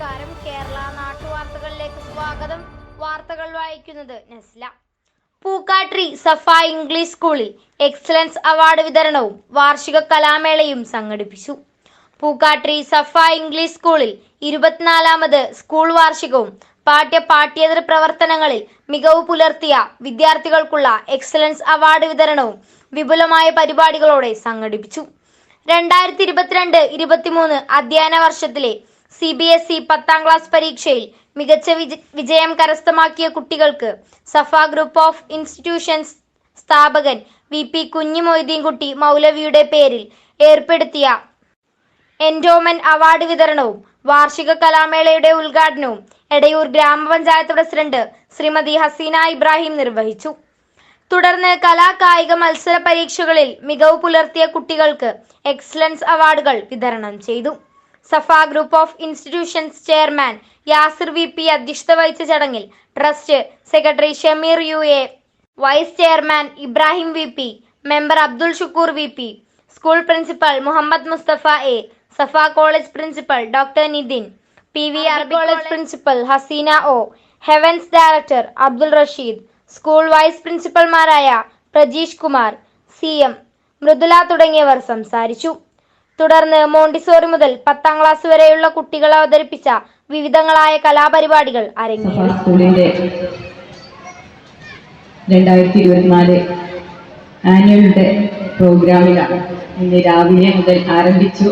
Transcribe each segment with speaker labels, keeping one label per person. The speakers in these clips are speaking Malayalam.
Speaker 1: നമസ്കാരം. കേരള നാട്ടുവാർത്തകളിലേക്ക് സ്വാഗതം. വാർത്തകൾ വായിക്കുന്നത് നസ്ല. പൂക്കാട്രി സഫ ഇംഗ്ലീഷ് സ്കൂളിൽ എക്സലൻസ് അവാർഡ് വിതരണവും വാർഷിക കലാമേളയും സംഘടിപ്പിച്ചു. പൂക്കാട്രി സഫ ഇംഗ്ലീഷ് സ്കൂളിൽ ഇരുപത്തിനാലാമത് സ്കൂൾ വാർഷികവും പാഠ്യ പാഠ്യേതര പ്രവർത്തനങ്ങളിൽ മികവ് പുലർത്തിയ വിദ്യാർത്ഥികൾക്കുള്ള എക്സലൻസ് അവാർഡ് വിതരണവും വിപുലമായ പരിപാടികളോടെ സംഘടിപ്പിച്ചു. രണ്ടായിരത്തി ഇരുപത്തിരണ്ട് ഇരുപത്തിമൂന്ന് അധ്യയന വർഷത്തിലെ സി ബി എസ് ഇ പത്താം ക്ലാസ് പരീക്ഷയിൽ മികച്ച വിജ- വിജയം കരസ്ഥമാക്കിയ കുട്ടികൾക്ക് സഫ ഗ്രൂപ്പ് ഓഫ് ഇൻസ്റ്റിറ്റ്യൂഷൻസ് സ്ഥാപകൻ വി പി കുഞ്ഞി മൊയ്തീൻകുട്ടി മൗലവിയുടെ പേരിൽ ഏർപ്പെടുത്തിയ എൻഡോമെന്റ് അവാർഡ് വിതരണവും വാർഷിക കലാമേളയുടെ ഉദ്ഘാടനവും എടയൂർ ഗ്രാമപഞ്ചായത്ത് പ്രസിഡന്റ് ശ്രീമതി ഹസീന ഇബ്രാഹിം നിർവഹിച്ചു. തുടർന്ന് കലാകായിക മത്സര പരീക്ഷകളിൽ മികവ് പുലർത്തിയ കുട്ടികൾക്ക് എക്സലൻസ് അവാർഡുകൾ വിതരണം ചെയ്തു. Safa group of institutions chairman Yasir V P അധ്യക്ഷത വഹിച്ച ചടങ്ങിൽ trust secretary Shameer U A vice chairman Ibrahim V P member Abdul Shukoor V P school principal Muhammad Mustafa A Safa college principal doctor Nithin P V R college principal Haseena O Heavens director Abdul Rasheed school vice പ്രിൻസിപ്പൽമാരായ Prajeesh Kumar C M Mridula തുടങ്ങിയവർ സംസാരിച്ചു. തുടർന്ന് മോണ്ടിസോറി മുതൽ പത്താം ക്ലാസ് വരെയുള്ള കുട്ടികൾ അവതരിപ്പിച്ച വിവിധങ്ങളായ കലാപരിപാടികൾ അരങ്ങേറി.
Speaker 2: സ്കൂളിന്റെ രണ്ടായിരത്തി ഇരുപത്തിനാല് ആനുവൽ ഡേ പ്രോഗ്രാമിലാണ്. ഇന്ന് രാവിലെ മുതൽ ആരംഭിച്ചു.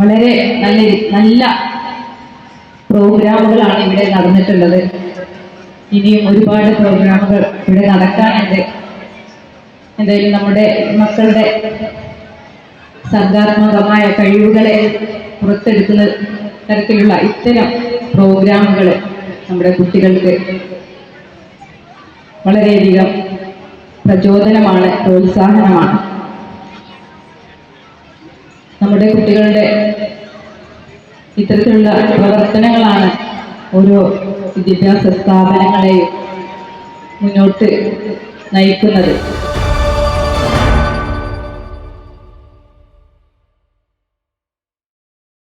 Speaker 2: വളരെ നല്ല നല്ല പ്രോഗ്രാമുകളാണ് ഇവിടെ നടന്നിട്ടുള്ളത്. ഇനിയും ഒരുപാട് പ്രോഗ്രാമുകൾ ഇവിടെ നടക്കാനുണ്ട് എന്തായാലും നമ്മുടെ മക്കളുടെ സർഗാത്മകമായ കഴിവുകളെ പുറത്തെടുക്കുന്ന തരത്തിലുള്ള ഇത്തരം പ്രോഗ്രാമുകൾ നമ്മുടെ കുട്ടികൾക്ക് വളരെയധികം പ്രചോദനമാണ് പ്രോത്സാഹനമാണ്. നമ്മുടെ കുട്ടികളുടെ ഇത്തരത്തിലുള്ള പ്രവർത്തനങ്ങളാണ് ഓരോ വിദ്യാഭ്യാസ സ്ഥാപനങ്ങളെയും മുന്നോട്ട് നയിക്കുന്നത്.